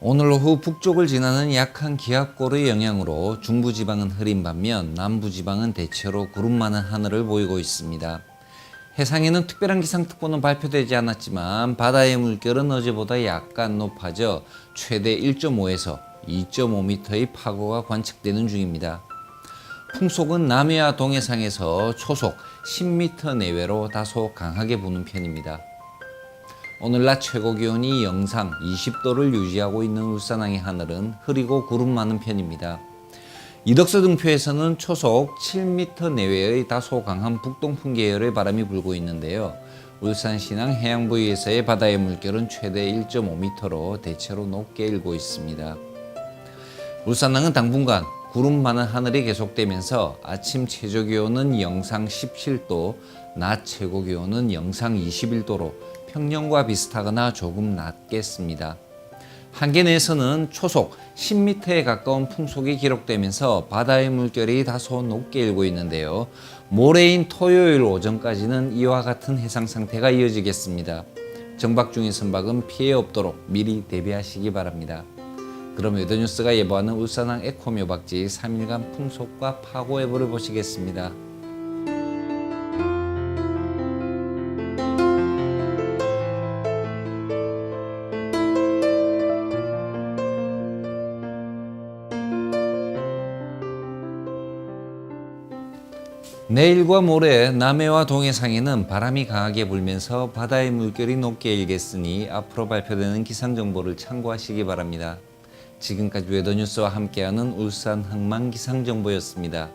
오늘 오후 북쪽을 지나는 약한 기압골의 영향으로 중부지방은 흐린 반면 남부지방은 대체로 구름 많은 하늘을 보이고 있습니다. 해상에는 특별한 기상특보는 발표되지 않았지만 바다의 물결은 어제보다 약간 높아져 최대 1.5에서 2.5m의 파고가 관측되는 중입니다. 풍속은 남해와 동해상에서 초속 10m 내외로 다소 강하게 부는 편입니다. 오늘 낮 최고 기온이 영상 20도를 유지하고 있는 울산항의 하늘은 흐리고 구름 많은 편입니다. 이덕서 등표에서는 초속 7m 내외의 다소 강한 북동풍 계열의 바람이 불고 있는데요. 울산 신항 해양 부위에서의 바다의 물결은 최대 1.5m로 대체로 높게 일고 있습니다. 울산항은 당분간 구름 많은 하늘이 계속되면서 아침 최저 기온은 영상 17도, 낮 최고 기온은 영상 21도로 평년과 비슷하거나 조금 낮겠습니다. 한계 내에서는 초속 10m에 가까운 풍속이 기록되면서 바다의 물결이 다소 높게 일고 있는데요. 모레인 토요일 오전까지는 이와 같은 해상 상태가 이어지겠습니다. 정박 중인 선박은 피해 없도록 미리 대비하시기 바랍니다. 그럼 웨더뉴스가 예보하는 울산항 에코묘 박지 3일간 풍속과 파고 예보를 보시겠습니다. 내일과 모레 남해와 동해상에는 바람이 강하게 불면서 바다의 물결이 높게 일겠으니 앞으로 발표되는 기상 정보를 참고하시기 바랍니다. 지금까지 웨더뉴스와 함께하는 울산 항만 기상 정보였습니다.